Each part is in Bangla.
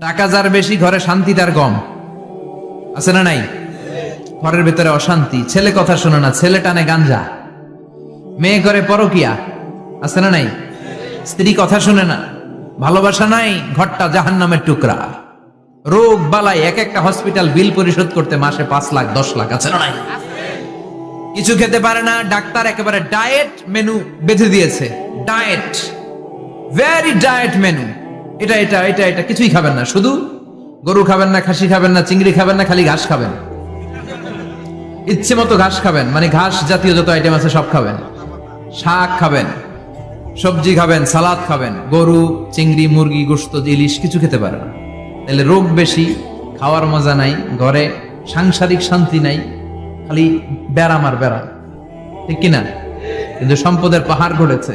টাকা যার বেশি, ঘরে শান্তি তার কম। আছে না নাই? ঘরের ভেতরে অশান্তি। ছেলে কথা শোনে না, ছেলে টানে গাঞ্জা। মেয়ে করে পরকিয়া। আছে না নাই? স্ত্রী কথা শুনে না। ভালোবাসা নাই, ঘরটা জাহান নামের টুকরা। রোগ বালাই এক একটা হসপিটাল বিল পরিশোধ করতে মাসে পাঁচ লাখ, দশ লাখ, আছে না নাই? কিছু খেতে পারে না, ডাক্তার একেবারে ডায়েট মেনু বেঁধে দিয়েছে। ডায়েট ভেরি ডায়েট মেনু এটা এটা এটা এটা কিছুই খাবেন না। শুধু গরু খাবেন না, খাসি খাবেন না, চিংড়ি খাবেন না, খালি ঘাস খাবেন। ইচ্ছে মতো ঘাস খাবেন মানে ঘাস জাতীয় যত আইটেম আছে সব খাবেন। শাক খাবেন, সবজি খাবেন, সালাদ খাবেন, গরু, চিংড়ি, মুরগি, গোস্ত, ইলিশ কিছু খেতে পারে না। তাহলে রোগ বেশি, খাওয়ার মজা নাই, ঘরে সাংসারিক শান্তি নাই, খালি ব্যারাম আর ব্যারাম। ঠিক কিনা? কিন্তু সম্পদের পাহাড় ঘটেছে।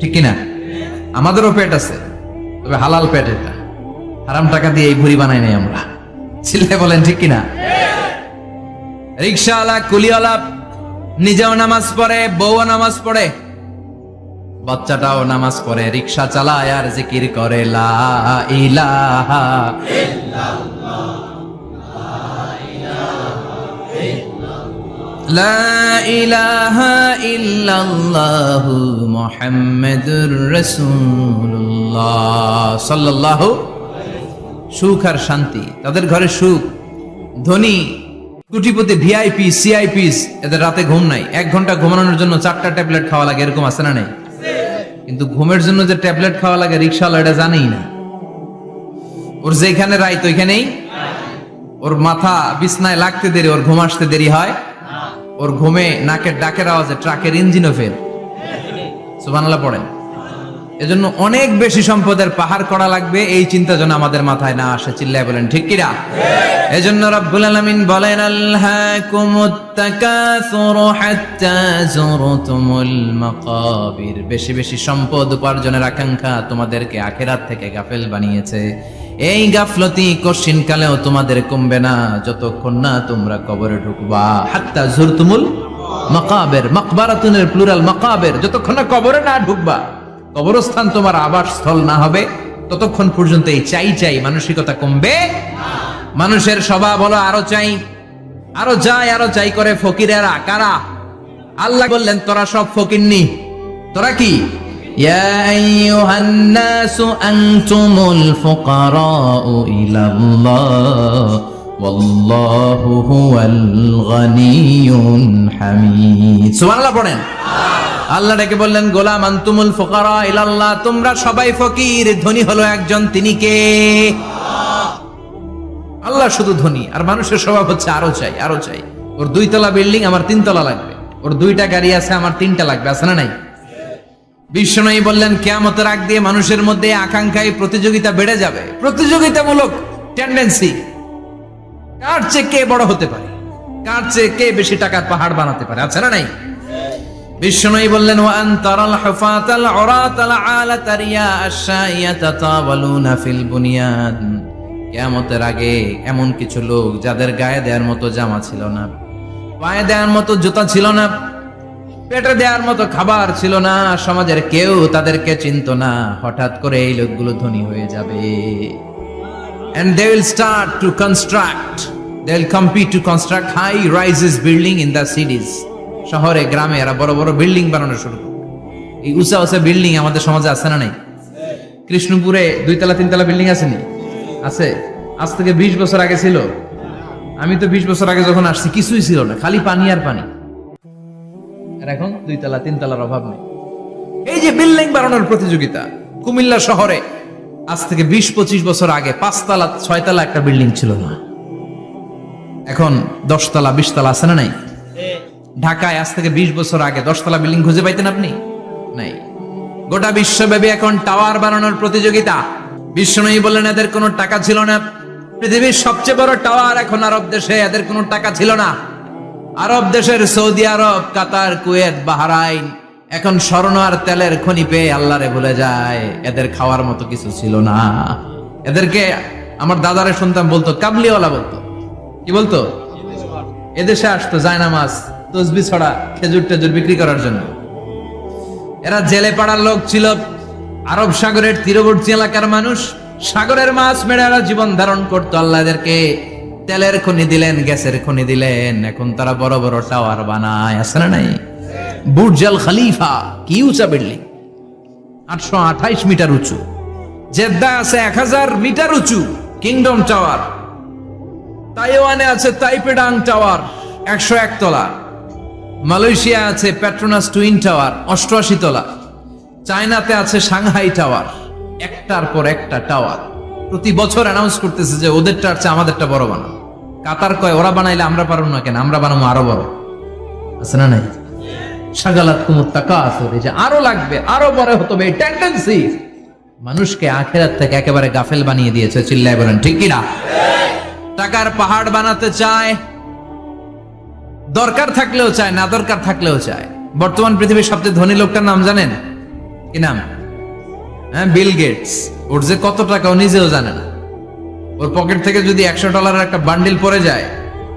ঠিক কিনা? আমাদেরও পেট আছে, তবে হালাল পেট এটা। হারাম টাকা দিয়ে এই ভুড়ি বানাই নাই আমরা। ছিলে বলেন, ঠিক কিনা? রিক্সাওয়ালা, কুলিওয়ালা, নিজেও নামাজ পড়ে, বউও নামাজ পড়ে, বাচ্চাটাও নামাজ পড়ে, রিক্সা চালায় আর জিকির করে, লা ইলাহা লা ইলাহা ইল্লাল্লাহু মুহাম্মাদুর রাসূলুল্লাহ। সাল্লাল্লাহু সুখ আর শান্তি, তাদের ঘরে সুখ, ধনী, কুটিপতি, ভিআইপি, সিআইপিস, এদের রাতে ঘুম নাই। এক ঘণ্টা ঘুমানোর জন্য চারটা ট্যাবলেট খাওয়া লাগে, এরকম আছে না নাই? কিন্তু ঘুমের জন্য যে ট্যাবলেট খাওয়া লাগে রিক্সাওয়ালা এটা জানেই না। ওর যেখানে রাইত, ওইখানেই? ওর মাথা বিছনায় লাগতে দেরি, ওর ঘুম আসতে দেরি হয়। ওর ঘুমে নাকের ডাকের আওয়াজে ট্রাকের ইঞ্জিনও ফেল সুবহানাল্লাহ পড়েন। এজন্য অনেক বেশি সম্পদের পাহাড় করা লাগবে, এই চিন্তা যেন আমাদের মাথায় না আসে, চিল্লায় বলেন, ঠিক কিনা? এজন্য রব্বুল আলামিন বলেন বেশি বেশি সম্পদ উপার্জনের আকাঙ্ক্ষা তোমাদেরকে আখেরাত থেকে গাফেল বানিয়েছে। এই গাফলতি কশিন কালেও তোমাদের কমবে না, যতক্ষণ না তোমরা কবরে ঢুকবা। হাত্তা যুরতুমুল মাকাবের মাকবারাতুনের প্লুরাল মাকাবের যতক্ষণ না কবরে না ঢুকবা কবরস্থান তোমার আবাস স্থল না হবে ততক্ষণ পর্যন্ত এই চাই চাই মানসিকতা কমবে মানুষের স্বভাব হলো আরো চাই আরো চাই আরো চাই করে ফকিরেরা কারা আল্লাহ বললেন তোরা সব ফকিরনি তোরা কি يا أيها الناس أنتم الفقراء إلى الله والله هو الغني الحميد سبحان الله পড়েন আল্লাহ ডেকে বললেন গোলাম আন্তুমুল ফোকারা ইলাল্লাহ তোমরা সবাই ফকির ধনী হলো একজন তিনি কে আল্লাহ শুধু ধনী আর মানুষের স্বভাব হচ্ছে আরো চাই আরো চাই ওর দুইতলা বিল্ডিং আমার তিনতলা লাগবে ওর দুইটা গাড়ি আছে আমার তিনটা লাগবে আছে না নাই বিশ্বনয়ী বললেন কেয়ামতের আগ দিয়ে মানুষের মধ্যে আকাঙ্ক্ষায় প্রতিযোগিতা বেড়ে যাবে প্রতিযোগিতামূলক টেন্ডেন্সি কার চেয়ে কে বড় হতে পারে? কার চেয়ে কে বেশি টাকার পাহাড় বানাতে পারে? আছে না নাই? বিষ্ণুই বললেন ওয়ান তারাল হুফাতাল উরাতাল আলাতারিয়া আশাইয়া তাতাওয়ালুনা ফিল বুনিয়ান কিয়ামতের আগে এমন কিছু লোক যাদের গায়ে দেওয়ার মতো জামা ছিল না, পায়ে দেওয়ার মতো জুতা ছিল না, পেটে দেওয়ার মতো খাবার ছিল না, সমাজের কেউ তাদেরকে চিনত না। হঠাৎ করে এই লোকগুলো ধনী হয়ে যাবে। And they will start to construct they will compete to construct high rises building in the cities. শহরে, গ্রামে এরা বড় বড় বিল্ডিং বানানো শুরু এই উঁচা উঁচা বিল্ডিং আমাদের সমাজে আছে না নাই? কৃষ্ণপুরে দুইতলা, তিনতলা বিল্ডিং আছে নি? আছে। আজ থেকে বিশ বছর আগে ছিল। আমি তো বিশ বছর আগে যখন আসছি, কিছুই ছিল না, খালি পানি আর পানি। আর এখন দুই তলা তিন তলার অভাব নেই। এই যে বিল্ডিং বানানোর প্রতিযোগিতা, কুমিল্লা শহরে আজ থেকে বিশ পঁচিশ বছর আগে পাঁচতলা, ছয়তলা একটা বিল্ডিং ছিল না। এখন দশতলা, বিশতলা আছে না নাই? ঢাকায় আজ থেকে বিশ বছর আগে দশতলা বিল্ডিং খুঁজে পাইতেন আপনি? নাই। গোটা বিশ্বব্যাপী এখন টাওয়ার বানানোর প্রতিযোগিতা। বিশ্বনয়ী বললেন, এদের কোনো টাকা ছিল না। পৃথিবীর সবচেয়ে বড় টাওয়ার এখন আরব দেশে, এদের কোনো টাকা ছিল না। আরব দেশের Saudi Arab, Qatar, Kuwait, Bahrain, এখন স্বর্ণ আর তেলের খনি পেয়ে আল্লাহরে ভুলে যায়। এদের খাওয়ার মতো কিছু ছিল না। এদেরকে আমার দাদারে শুনতাম বলতো, কাবলিওয়ালা বলতো। কি বলতো? এদেশে আসতো জায়নামাজ তসবি ছড়া, খেজুর টেজুর বিক্রি করার জন্য। এরা জেলে পাড়ার লোক ছিল, আরব সাগরের তীরবর্তী এলাকার মানুষ। সাগরের মাছ মেরে এরা জীবন ধারণ করতো। আল্লাহ এদেরকে তেলের খনি দিলেন, গ্যাসের খনি দিলেন। এখন তারা বড় বড় টাওয়ার বানায়, আছে না নাই? বুর্জাল খালিফা, কি উঁচা বিল্ডিং? আটশো আঠাইশ মিটার উঁচু। জেদ্দা আছে এক হাজার মিটার উঁচু, কিংডম টাওয়ার। তাইওয়ানে আছে তাইপেডাং টাওয়ার, একশো এক তলা। মালয়েশিয়া আছে প্যাট্রোনাস টুইন টাওয়ার, অষ্টআশি তলা। চায়নাতে আছে সাংহাই টাওয়ার, একটার পর একটা টাওয়ার। প্রতি বছর অ্যানাউন্স করতেছে যে ওদেরটা আছে আমাদেরটা বড় বানাও। কাতার কয়, ওরা বানাইলে আমরা পারব না কেন? আমরা বানাবো আরও বড়। আছে না নাই? সাগালাত কুমুর টাকা আছে যে আরও লাগবে, আরও বড় হতে হবে টেন্ডেন্সি মানুষকে আখেরাত থেকে একেবারে গাফেল বানিয়ে দিয়েছে, চিল্লায় বলেন, ঠিক কিনা? টাকার পাহাড় বানাতে চায়, দরকার থাকলেও চায়, না দরকার থাকলেও চায়। বর্তমান পৃথিবীর সবচেয়ে ধনী লোকটার নাম জানেন? কি নাম? হ্যাঁ বিল গেটস। ওর যে কত টাকা ও নিজেও জানে না। ওর পকেট থেকে যদি একশো ডলারের একটা বান্ডিল পড়ে যায়,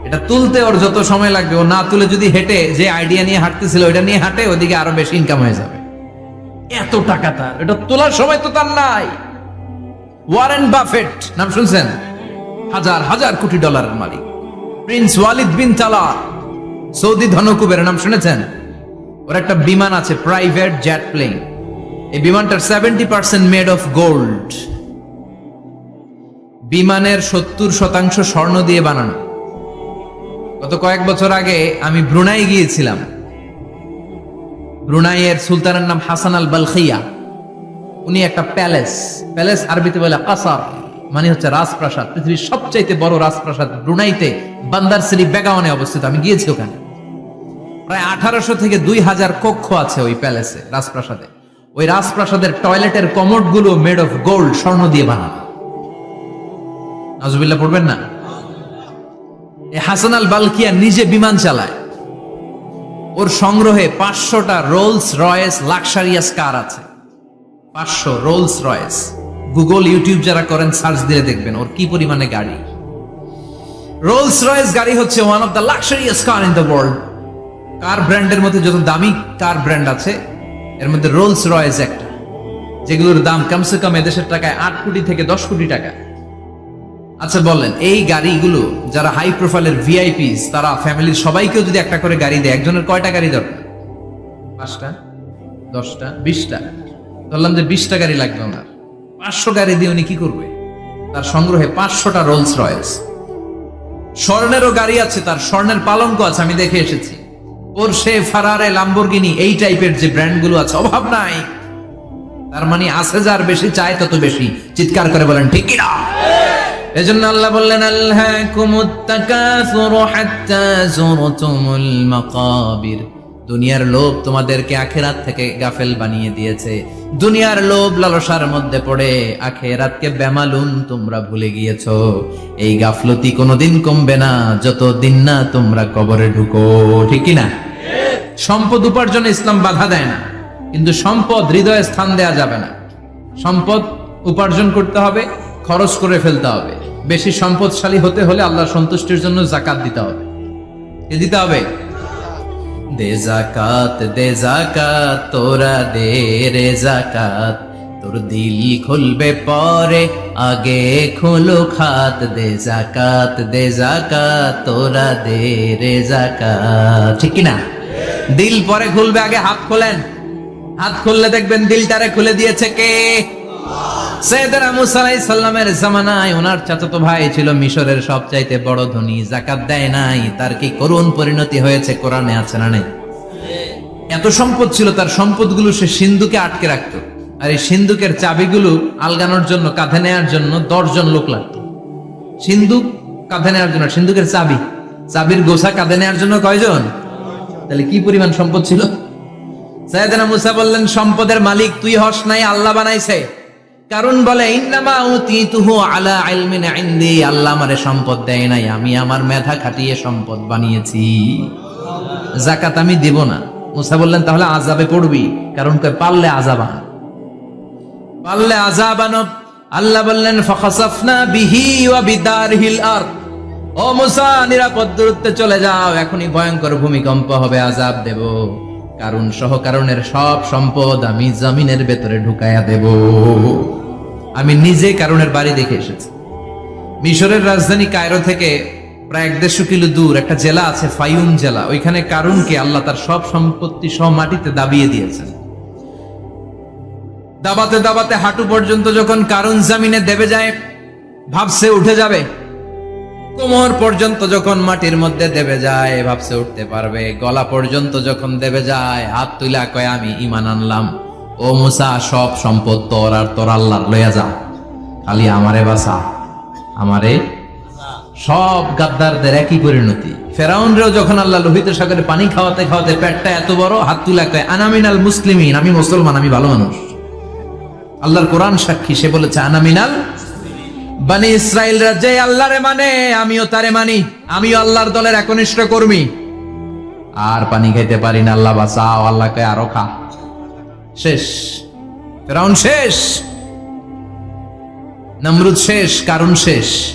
এটা তুলতে ওর যত সময় লাগবে, ও না তুলে যদি হেঁটে, যে আইডিয়া নিয়ে হাঁটতেছিল, ওইটা নিয়ে হাঁটে, ওদিকে আরও বেশি ইনকাম হয়ে যাবে। এত টাকা তার। এটা তোলার সময় তো তার নাই। ওয়ারেন বাফেট, নাম শুনছেন? হাজার হাজার কোটি ডলারের মালিক। প্রিন্স ওয়ালিদ বিন তালা সৌদি ধনকুবের নাম শুনেছেন? ওর একটা বিমান আছে, প্রাইভেট জেট প্লেন এই বিমানটার seventy percent made of gold বিমানের সত্তর শতাংশ স্বর্ণ দিয়ে বানানো। গত কয়েক বছর আগে আমি ব্রুনাই গিয়েছিলাম। ব্রুনাইয়ের সুলতানের নাম হাসান আল বালখিয়া উনি একটা প্যালেস প্যালেস আরবিতে বলে কাসার। মানে হচ্ছে রাজপ্রাসাদ, পৃথিবীর সবচাইতে বড় রাজপ্রাসাদ ব্রুনাইতে বান্দার সিরি বেগাওয়ানে অবস্থিত। আমি গিয়েছি ওখানে। প্রায় আঠারোশো থেকে দুই হাজার কক্ষ আছে ওই প্যালেসে, রাজপ্রাসাদে। ওই রাজপ্রাসাদের টয়লেটের কমোডগুলো মেড অফ গোল্ড স্বর্ণ দিয়ে বানানো। নাজুবিল্লাহ পড়বেন না? হাসান আল বালকিয়া নিজে বিমান চালায়। ওর সংগ্রহে পাঁচশোটা রোলস রয়েস লাক্সারিয়াস কার আছে। পাঁচশো রোলস রয়েস গুগল ইউটিউব যারা করেন সার্চ দিয়ে দেখবেন ওর কি পরিমাণে গাড়ি। রোলস রয়েস গাড়ি হচ্ছে one of the luxurious car in the world car ব্র্যান্ডের মধ্যে যত দামি কার ব্র্যান্ড আছে। এর মধ্যে রোলস রয়েস একটা। যেগুলোর দাম কমসে কম এদেশের টাকায় আট কোটি থেকে দশ কোটি টাকা। আচ্ছা বলেন, এই গাড়িগুলো যারা হাই প্রোফাইলের ভিআইপিস তারা ফ্যামিলির সবাইকেও যদি একটা করে গাড়ি দেয়, একজনের কয়টা গাড়ি দরকার? পাঁচটা, দশটা, বিশটা। ধরলাম যে বিশটা গাড়ি লাগবে ওনার। পাঁচশো গাড়ি দিয়ে উনি কি করবে? তার সংগ্রহে পাঁচশোটা রোলস রয়েস স্বর্ণেরও গাড়ি আছে, তার স্বর্ণের পালঙ্ক আছে, আমি দেখে এসেছি। ওর সে ফারারে লাম্বরগিনি এই টাইপের যে ব্র্যান্ডগুলো আছে, অভাব নাই। তার মানে আছে যার বেশি, চায় তত বেশি। চিৎকার করে বলেন, ঠিক কিনা? এজন্য আল্লাহ বললেন আল্লাহকুমুত তাকাসুরু হাত্তা যুরতুমুল মাকাবির। দুনিয়ার লোভ তোমাদেরকে আখেরাত থেকে গাফেল বানিয়ে দিয়েছে। দুনিয়ার লোভ লালসার মধ্যে পড়ে আখেরাতকে বেমালুম তোমরা ভুলে গিয়েছো। এই গাফলতি কোনোদিন কমবে না যত দিন না তোমরা কবরে ঢুকো। ঠিক না সম্পদ উপার্জনে ইসলাম বাধা দেয় না, কিন্তু সম্পদ হৃদয়ে স্থান দেয়া যাবে না। সম্পদ উপার্জন করতে হবে, খরচ করে ফেলতে হবে। বেশি সম্পদশালী হতে হলে আল্লাহ সন্তুষ্টির জন্য জাকাত দিতে হবে। কি দিতে হবে? দে জাকাত দে জাকাত তোরা দে রে জাকাত তোর দিল খুলবে পরে, আগে খোলো খাত। দে জাকাত দে জাকাত তোরা দে রে জাকাত ঠিক না দিল পরে খুলবে, আগে হাত খোলেন। হাত খুললে দেখবেন দিলটারে খুলে দিয়েছে কে? সৈয়দনা ওনার চাচাতো ভাই ছিল মিশরের বড় জাকাত দেয় নাই, তার কি পরিণতি হয়েছে এত সম্পদ ছিল, তার সে সিন্ধুকে আটকে রাখতো। আর এই সিন্ধুকের চাবিগুলো আলগানোর জন্য, কাঁধে নেয়ার জন্য দশজন লোক লাগতো। সিন্ধুক কাঁধে নেওয়ার জন্য সিন্ধুকের চাবি। চাবির গোসা কাঁধে নেওয়ার জন্য কয়জন? তাহলে কি পরিমাণ সম্পদ ছিল? সাইয়েদনা মুসা বললেন, সম্পদের মালিক তুই হস নাই, আল্লাহ বানাইছে। কারণ বলে, ইন্নামা আলা আল্লাহ আমারে সম্পদ দেয় নাই, আমি আমার মেধা খাটিয়ে সম্পদ বানিয়েছি। জাকাত আমি দেব না। মুসা বললেন, তাহলে আজাবে পড়বি। কারণ কয়, পারলে আজাবান পারলে আজাবান আল্লাহ বললেন, ফাখাসাফনা বিহি ওয়া বিদারহিল আরদ। ও মুসা, নিরাপদ দূরত্বে চলে যাও, এখনই ভয়ঙ্কর ভূমিকম্প হবে আজাব দেব। কারণ সহ কারণের সব সম্পদ আমি জমিনের ভেতরে ঢুকায়া দেব। আমি নিজে কারণের বাড়ি দেখে এসেছি। মিশরের রাজধানী কায়রো থেকে প্রায় এক দেড়শো কিলো দূর একটা জেলা আছে ফাইউম জেলা। ওইখানে কারুনকে আল্লাহ তার সব সম্পত্তি সহ মাটিতে দাবিয়ে দিয়েছেন। দাবাতে দাবাতে হাঁটু পর্যন্ত যখন কারুন জামিনে দেবে যায়, ভাবছে উঠে যাবে। কোমর পর্যন্ত যখন মাটির মধ্যে দেবে যায়, ভাবছে উঠতে পারবে। গলা পর্যন্ত যখন দেবে যায়, হাত তুলা কয়, আমি ইমান আনলাম। ও মুসা, সব সম্পদ তোর আর তোর আল্লাহর লইয়া যা। খালি আমারে বাসা আমারে সব গাদ্দারদের একই পরিণতি। ফেরাউনরেও যখন আল্লাহ লোহিত সাগরে পানি খাওয়াতে খাওয়াতে পেটটা এত বড়, হাত তুলা কয় আনামিনাল মুসলিমিন, আমি মুসলমান, আমি ভালো মানুষ। আল্লাহর কোরআন সাক্ষী, সে বলেছে আনামিনাল বানি ইসরায়েল রাজ্যে আল্লাহরে মানে আমিও তারে মানি। আমিও আল্লাহর দলের একনিষ্ঠ কর্মী। আর পানি খাইতে পারি না, আল্লাহ বাঁচাও আল্লাহকে আরও খা। শেষ। ফেরাউন শেষ। নমরুদ শেষ, কারণ শেষ।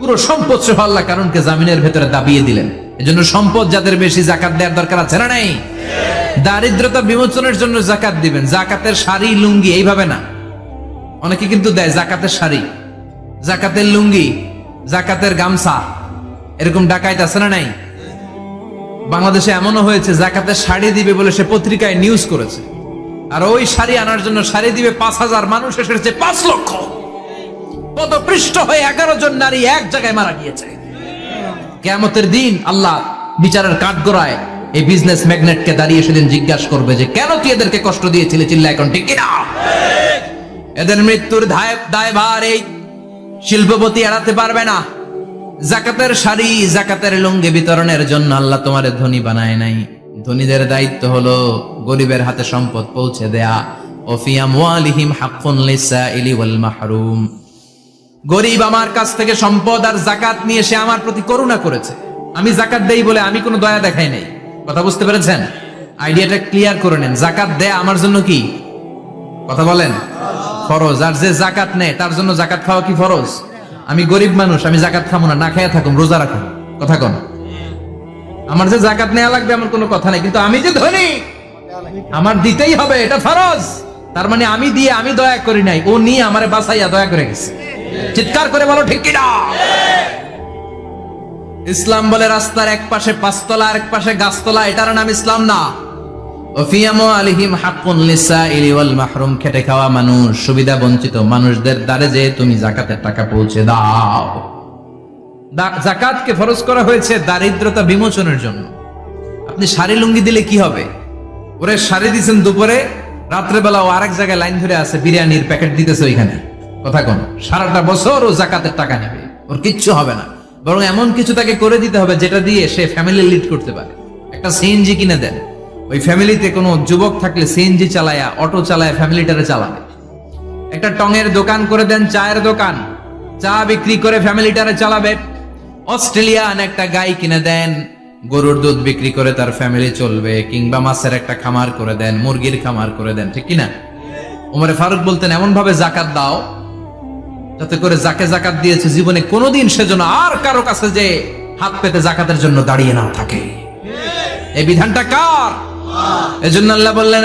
পুরো সম্পদ সহ আল্লাহ কারণকে জামিনের ভেতরে দাবিয়ে দিলেন। এজন্য সম্পদ যাদের বেশি জাকাত দেওয়ার দরকার আছে না নাই? দারিদ্রতা বিমোচনের জন্য জাকাত দিবেন। জাকাতের শাড়ি লুঙ্গি, এইভাবে না। অনেকে কিন্তু দেয় জাকাতের শাড়ি জাকাতের লুঙ্গি, জাকাতের গামছা। এরকম ডাকাইত আছে না নাই? বাংলাদেশে এমনও হয়েছে জাকাতের শাড়ি দিবে বলে সে পত্রিকায় নিউজ করেছে। আর ওই শাড়ি আনার জন্য শাড়ি দিবে পাঁচ হাজার মানুষ, এসেছে পাঁচ লক্ষ। পদপৃষ্ঠ হয়ে এগারো জন নারী এক জায়গায় মারা গিয়েছে। কেমতের দিন আল্লাহ বিচারের কাঠগড়ায় এই বিজনেস ম্যাগনেটকে দাঁড়িয়ে সেদিন জিজ্ঞাসা করবে যে, কেন তুই এদেরকে কষ্ট দিয়েছিলে? চিল্লা এখন, ঠিক কিনা? এদের মৃত্যুর দায় দায়ভার এই শিল্পপতি এড়াতে পারবে না। জাকাতের শাড়ি, জাকাতের লুঙ্গি বিতরণের জন্য আল্লাহ তোমার ধনী বানায় নাই। ধনীদের দায়িত্ব হলো গরিবের হাতে সম্পদ পৌঁছে দেয়া। ওফিয়া মুআলিহিম হাক্কুন লিসাইলি ওয়াল গরিব আমার কাছ থেকে সম্পদ আর জাকাত নিয়ে সে আমার প্রতি করুণা করেছে। আমি জাকাত দেই বলে আমি কোনো দয়া দেখাই নাই। কথা বুঝতে পেরেছেন? আইডিয়াটা ক্লিয়ার করে নেন। জাকাত দেয়া আমার জন্য কি? কথা বলেন। ফরজ। আর যে জাকাত নেয়, তার জন্য জাকাত খাওয়া কি ফরজ? আমি গরিব মানুষ, আমি জাকাত খাব না না খাইয়া থাকুম, রোজা রাখুন কথা কন। আমার যে জাকাত নেওয়া লাগবে আমার কোনো কথা নেই, কিন্তু আমি যে ধনী, আমার দিতেই হবে, এটা ফরজ। তার মানে আমি দিয়ে আমি দয়া করি নাই, ও নিয়ে আমারে বাসাইয়া দয়া করে গেছে। চিৎকার করে বলো, ঠিক কিনা ইসলাম বলে রাস্তার এক পাশে পাঁচতলা আর এক পাশে গাছতলা, এটার নাম ইসলাম না। ওফিয়ামু আলিহিম হাক্কুন মাহরুম, খেটে খাওয়া মানুষ, সুবিধা বঞ্চিত মানুষদের দ্বারে তুমি জাকাতের টাকা পৌঁছে দাও। জাকাতকে করা হয়েছে দারিদ্রতা বিমোচনের জন্য। আপনি শাড়ি লুঙ্গি দিলে কি হবে? ওরে শাড়ি দিছেন দুপুরে, রাত্রেবেলা ও আরেক জায়গায় লাইন ধরে আছে, বিরিয়ানির প্যাকেট দিতেছে ওইখানে। কথা কোন? সারাটা বছর ও জাকাতের টাকা নেবে। ওর কিচ্ছু হবে না। বরং এমন কিছু তাকে করে দিতে হবে যেটা দিয়ে সে ফ্যামিলি লিড করতে পারে। একটা সিএনজি কিনে দেন। ওই ফ্যামিলিতে কোনো যুবক থাকলে সিএনজি চালায়া অটো চালায় ফ্যামিলিটারে চালাবে একটা টঙের দোকান করে দেন, চায়ের দোকান। চা বিক্রি করে ফ্যামিলিটারে চালাবে। অস্ট্রেলিয়ান একটা গাই কিনে দেন, গরুর দুধ বিক্রি করে তার ফ্যামিলি চলবে, কিংবা মাছের একটা খামার করে দেন, মুরগির খামার করে দেন, ঠিক কিনা? উমরে ফারুক বলতেন এমন ভাবে জাকাত দাও, যাতে করে যাকে জাকাত দিয়েছে জীবনে কোনোদিন সেজন্য আর কারও কাছে যে হাত পেতে জাকাতের জন্য দাঁড়িয়ে না থাকে। এই বিধানটা কার? এজন্য আল্লাহ বললেন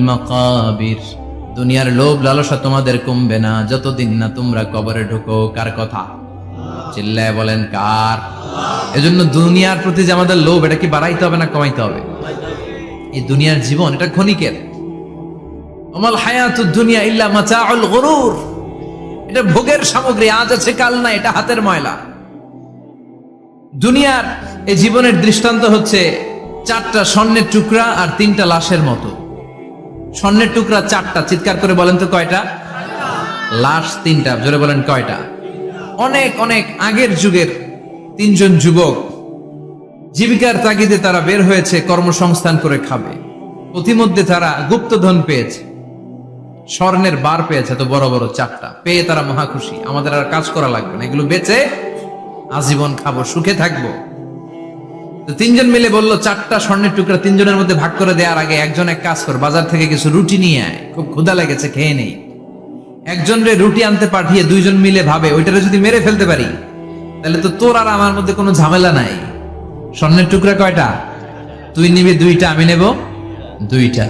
মাকাবির। দুনিয়ার লোভ লালসা তোমাদের কমবে না, যতদিন না তোমরা কবরে ঢুকো। কার কথা? চিল্লায় বলেন, কার? এজন্য দুনিয়ার প্রতি যে আমাদের লোভ, এটা কি বাড়াইতে হবে না কমাইতে হবে? এই দুনিয়ার জীবন, এটা ক্ষণিকের। অমল হায়াত দুনিয়া ইল্লা মাচাউল গরুর। এটা ভোগের সামগ্রী, আজ আছে কাল না এটা হাতের ময়লা। দুনিয়ার এই জীবনের দৃষ্টান্ত হচ্ছে চারটা স্বর্ণের টুকরা আর তিনটা লাশের মতো। স্বর্ণের টুকরা চারটা, চিৎকার করে বলেন তো কয়টা? লাশ তিনটা, জোরে বলেন কয়টা? অনেক অনেক আগের যুগের তিনজন যুবক জীবিকার তাগিদে তারা বের হয়েছে, কর্মসংস্থান করে খাবে। প্রতিমধ্যে তারা গুপ্তধন পেয়েছে। স্বর্ণের বার পেয়েছে তো বড় বড় চারটা। পেয়ে তারা মহাখুশি আমাদের আর কাজ করা লাগবে না। এগুলো বেচে আজীবন খাব, সুখে থাকব। তিনজন মিলে বলল, চারটা স্বর্ণের টুকরা তিনজনের মধ্যে ভাগ করে দেওয়ার আগে একজন এক কাজ কর, বাজার থেকে কিছু রুটি নিয়ে আয়। খুব ক্ষুধা লেগেছে, খেয়ে নেই। একজন রে রুটি আনতে পাঠিয়ে দুইজন মিলে ভাবে, ওইটারে যদি মেরে ফেলতে পারি, তাহলে তো তোর আর আমার মধ্যে কোনো ঝামেলা নাই। স্বর্ণের টুকরা কয়টা? তুই নিবি দুইটা, আমি নেব দুইটা।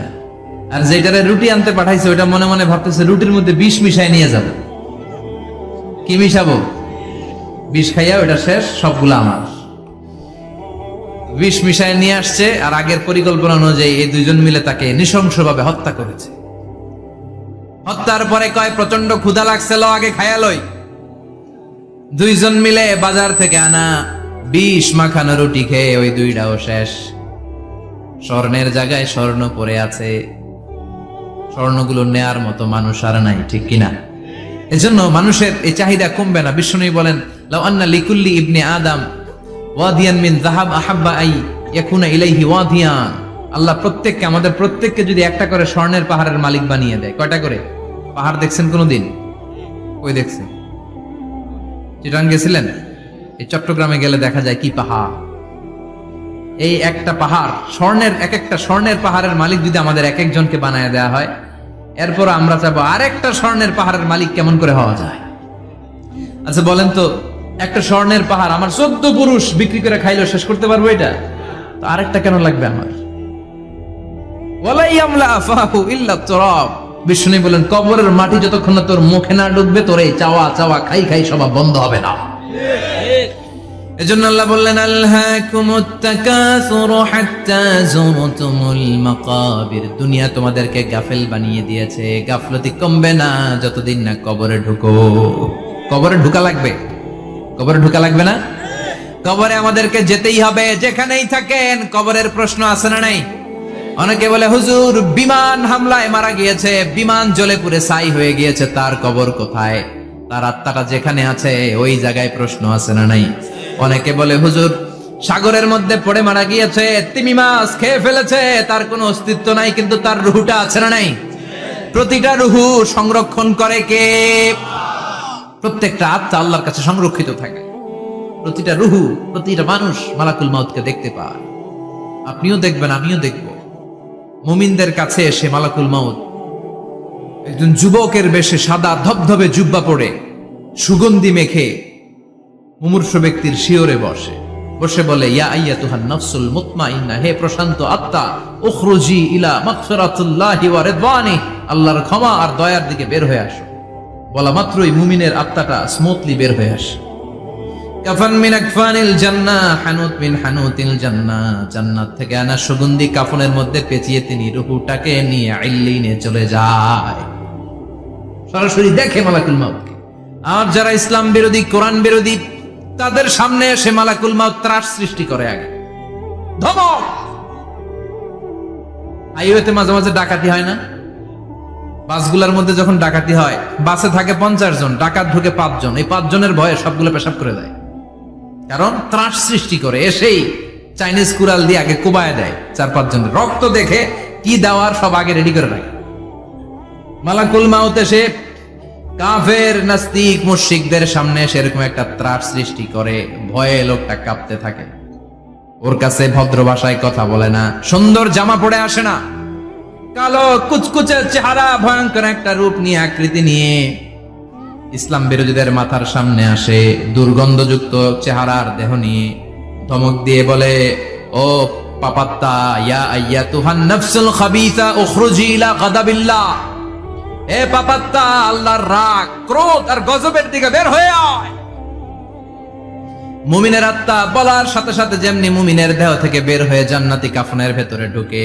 আর যেটারে রুটি আনতে পাঠাইছে, ওইটা মনে মনে ভাবতেছে, রুটির মধ্যে বিষ মিশায় নিয়ে যাব। কি মিশাবো? বিষ খাইয়া ওটা শেষ, সবগুলো আমার। বিষ মিশাই নিয়ে আসছে আর আগের পরিকল্পনা অনুযায়ী এই দুইজন মিলে তাকে নৃশংসভাবে হত্যা করেছে। হত্যার পরে কয় প্রচণ্ড ক্ষুধা লাগছে আগে খায়ালই দুইজন মিলে বাজার থেকে আনা বিষ, মাখানো রুটি খেয়ে ওই দুইটাও শেষ। স্বর্ণের জায়গায় স্বর্ণ পড়ে আছে। স্বর্ণগুলো নেয়ার মতো মানুষ আর নাই, ঠিক কিনা? এজন্য মানুষের এই চাহিদা কমবে না। বিষ্ণু বলেন লাউ আন্না লিকুল্লি ইবনে আদম ওয়াদিয়ান আল্লাহ প্রত্যেককে, আমাদের প্রত্যেককে যদি একটা করে স্বর্ণের পাহাড়ের মালিক বানিয়ে দেয়, কয়টা করে? পাহাড় দেখছেন কোনোদিন? ওই দেখছেন? চিটাং গেছিলেন? এই চট্টগ্রামে গেলে দেখা যায় কি পাহাড়? এই একটা পাহাড়, স্বর্ণের এক একটা স্বর্ণের পাহাড়ের মালিক যদি আমাদের এক একজনকে বানায় দেওয়া হয়, এরপর আমরা চাবো আরেকটা স্বর্ণের পাহাড়ের মালিক কেমন করে হওয়া যায়? আচ্ছা বলেন তো একটা স্বর্ণের পাহাড়, আমার চোদ্দ পুরুষ বিক্রি করে খাইলো শেষ করতে পারব এটা? তো আরেকটা কেন লাগবে আমার? বিষ্ণু বলেন কবরের মাটি যতক্ষণ না তোর মুখে না ঢুকবে, তোর এই চাওয়া চাওয়া খাই খাই সবা বন্ধ হবে না। এজন্য আল্লাহ বললেন দুনিয়া তোমাদেরকে গাফেল বানিয়ে দিয়েছে, গাফলতি কমবে না, যতদিন না কবরে ঢুকো। কবরে ঢুকা লাগবে। কবরে ঢুকা লাগবে না? কবরে আমাদেরকে যেতেই হবে, যেখানেই থাকেন, কবরের প্রশ্ন আছে না নাই? অনেকে বলে, হুজুর, বিমান হামলায় মারা গিয়েছে, বিমান জ্বলে পুড়ে ছাই হয়ে গিয়েছে, তার কবর কোথায়? তার আত্মাটা যেখানে আছে, ওই জায়গায় প্রশ্ন আছে না নাই? অনেকে বলে, হুজুর, সাগরের মধ্যে পড়ে মারা গিয়েছে, তিমি মাছ খেয়ে ফেলেছে, তার কোনো অস্তিত্ব নাই, কিন্তু তার রুহুটা আছে না নাই? প্রতিটা রুহু সংরক্ষণ করে কে? প্রত্যেকটা আত্মা আল্লাহর কাছে সংরক্ষিত থাকে। প্রতিটা রুহু, প্রতিটা মানুষ মালাকুল মাউতকে দেখতে পায়। আপনিও দেখবেন, আমিও দেখব। মুমিনদের কাছে এসে মালাকুল মাউত একজন যুবকের বেশে সাদা ধবধবে জুব্বা পড়ে সুগন্ধি মেখে মুমূর্ষ ব্যক্তির শিওরে বসে। বসে বলে, ইয়া আইয়া তুহান নফসুল মুতমাইন্না, হে প্রশান্ত আত্মা, উখরুজি ইলা মাগফিরাতুল্লাহি ওয়া রিদওয়ানি আল্লাহর ক্ষমা আর দয়ার দিকে বের হয়ে আসো। বলা মাত্রই মুমিনের আত্মাটা স্মুথলি বের হয়ে আসে। সরাসরি দেখে মালাকুল আর যারা ইসলাম বিরোধী, কোরআন বিরোধী, তাদের সামনে এসে মালাকুল মাউত ত্রাস সৃষ্টি করে আগে। ধমক! হাইওয়েতে মাঝে মাঝে ডাকাতি হয় না? বাসগুলোর মধ্যে যখন ডাকাতি হয়, বাসে থাকে পঞ্চাশ জন, ডাকাত ঢুকে পাঁচজন এই পাঁচজনের ভয়ে সবগুলো পেশাব করে দেয়। কারণ ত্রাস সৃষ্টি করে, এসেই চাইনিজ কুড়াল দিয়ে আগে কুবায় দেয় চার পাঁচজন রক্ত দেখে কি দেওয়ার সব আগে রেডি করে রাখে। মালাকুল মাউত সে কাফের নাস্তিক মুশরিকদের সামনে সেরকম একটা ত্রাস সৃষ্টি করে, ভয়ে লোকটা কাঁপতে থাকে। ওর কাছে ভদ্র ভাষায় কথা বলে না, সুন্দর জামা পরে আসে না। কালো কুচকুচে চেহারা, ভয়ঙ্কর একটা রূপ নিয়ে আকৃতি নিয়ে ইসলাম বিরোধীদের মাথার সামনে আসে। দুর্গন্ধযুক্ত চেহারার দেহ নিয়ে ধমক দিয়ে বলে, ও পাপাত্তা, ইয়া আইয়া তুহান নফসুল খাবিসা উখরুজি ইলা গাদাবিল্লাহ। এ পাপাত্তা, আল্লাহর রাগ, ক্রোধ আর গজবের দিকে বের হয়ে আয়। মুমিনের আত্মা বলার সাথে সাথে যেমনি মুমিনের দেহ থেকে বের হয়ে জান্নাতি কাফনের ভেতরে ঢুকে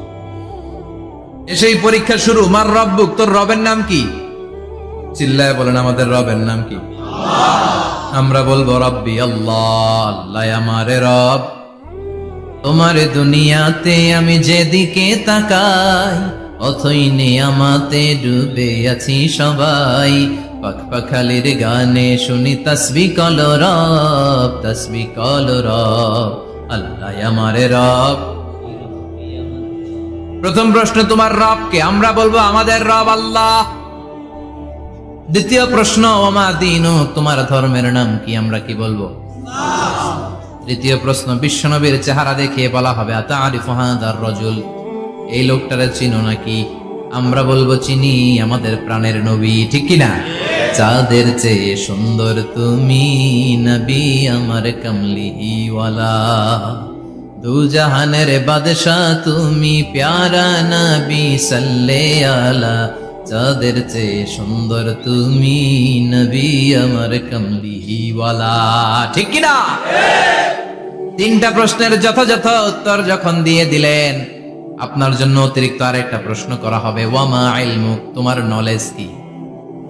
এসেই পরীক্ষা শুরু, মার রব্বুক, তোর রবের নাম কি? চিল্লায় বলেন, আমাদের রবের নাম কি? আমরা বলব, রব্বি আল্লাহ আল্লাহ আমারে রব। তোমার দুনিয়াতে আমি যেদিকে তাকাই, অথই আমাতে ডুবে আছি সবাই। পাখ পাখালির গানে শুনি, তসবি কল রব, তসবি কল রব, আল্লাহ আমারে রব। প্রথম প্রশ্ন, তোমার রবকে? আমরা বলব, আমাদের রব আল্লাহ। দ্বিতীয় প্রশ্ন, ওমা দিন? তোমার ধর্মের নাম কি আমরা কি বলব? তৃতীয় প্রশ্ন, বিশ্বনবীর চেহারা দেখে বলা হবে রজুল? এই লোকটারে চিনো নাকি? আমরা বলব, চিনি, আমাদের প্রাণের নবী। ঠিক কি না চাঁদের চেয়ে সুন্দর তুমি, নবী আমার কামলিওয়ালা। দু জাহানের বাদশাহ তুমি প্যারা নবী সাল্লে আলা চাঁদের চেয়ে সুন্দর তুমি নবী আমার কামলিওয়ালা। ঠিক কি না? তিনটা প্রশ্নের যথাযথ উত্তর যখন দিয়ে দিলেন, আপনার জন্য অতিরিক্ত আরেকটা প্রশ্ন করা হবে, ওয়ামা ইলমুক তোমার নলেজ কি?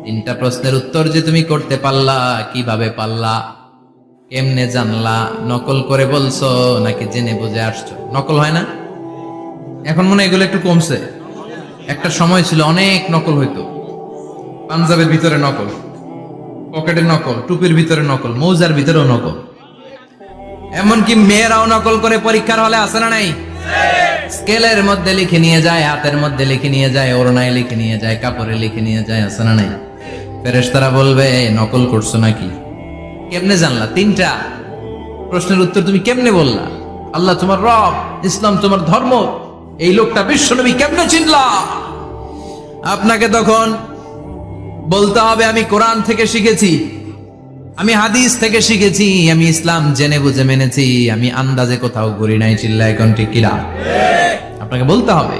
তিনটা প্রশ্নের উত্তর যে তুমি করতে পারলা, কীভাবে পারলা? কেমনে জানলা নকল করে বলছো নাকি জেনে বুঝে আসছো? নকল হয় না? এখন মনে এগুলো একটু কমছে। একটা সময় ছিল অনেক নকল হইতো। পাঞ্জাবের ভিতরে নকল, পকেটের নকল, টুপির ভিতরে নকল, মৌজার ভিতরেও নকল। এমনকি মেয়েরাও নকল করে পরীক্ষার হলে আসে না নাই? স্কেলের মধ্যে লিখে নিয়ে যায়, হাতের মধ্যে লিখে নিয়ে যায়, ওড়নায় লিখে নিয়ে যায়, কাপড়ে লিখে নিয়ে যায় আসে না নাই? ফেরেশতারা বলবে নকল করছ নাকি? কেমনে জানলা? তিনটা। প্রশ্নের উত্তর তুমি কেমনে বললা? আল্লাহ তোমার রব, ইসলাম তোমার ধর্ম। এই লোকটা বিশ্বনবী কেমনে চিনলা? আপনাকে তখন বলতে হবে, আমি কোরআন থেকে শিখেছি, আমি হাদিস থেকে শিখেছি, আমি ইসলাম জেনে বুঝে মেনেছি, আমি আন্দাজে কোথাও ঘুরি নাই চিল্লা এখন ঠিক কিরা আপনাকে বলতে হবে।